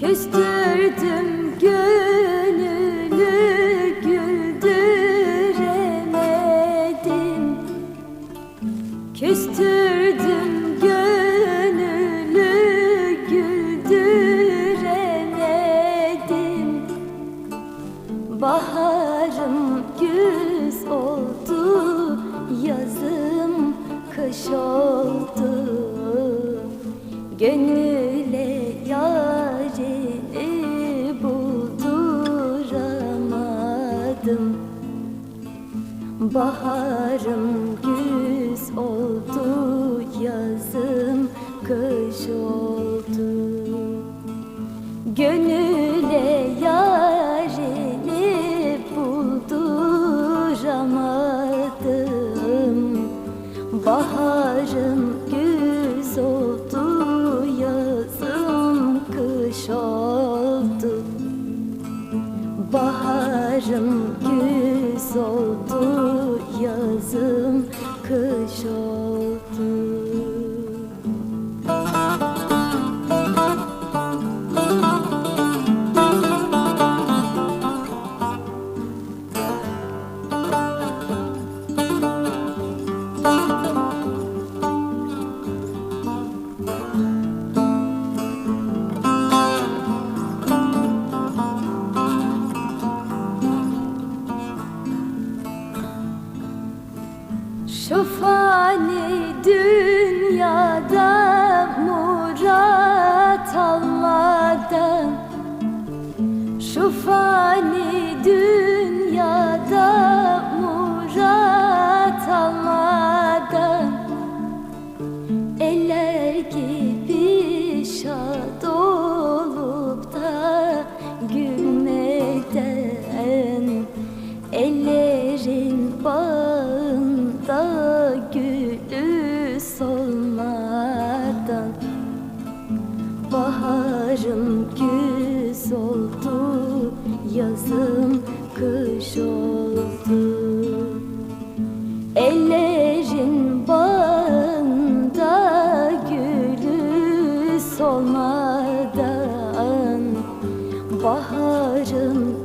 Küstürdüm gönlünü güldüremedim. Küstürdüm gönlünü güldüremedim. Baharım güz oldu Yazım kış oldu. Gönüle Baharım güz oldu Yazım kış oldu. Gönüle yarini bulduramadım. Baharım güz oldu yazım kış oldu Baharım güz oldu Şu fani dünyada murat almadan Şu fani dünyada murat almadan oldu Yazım kış oldu. Ellerin bağında gülü solmadan Baharın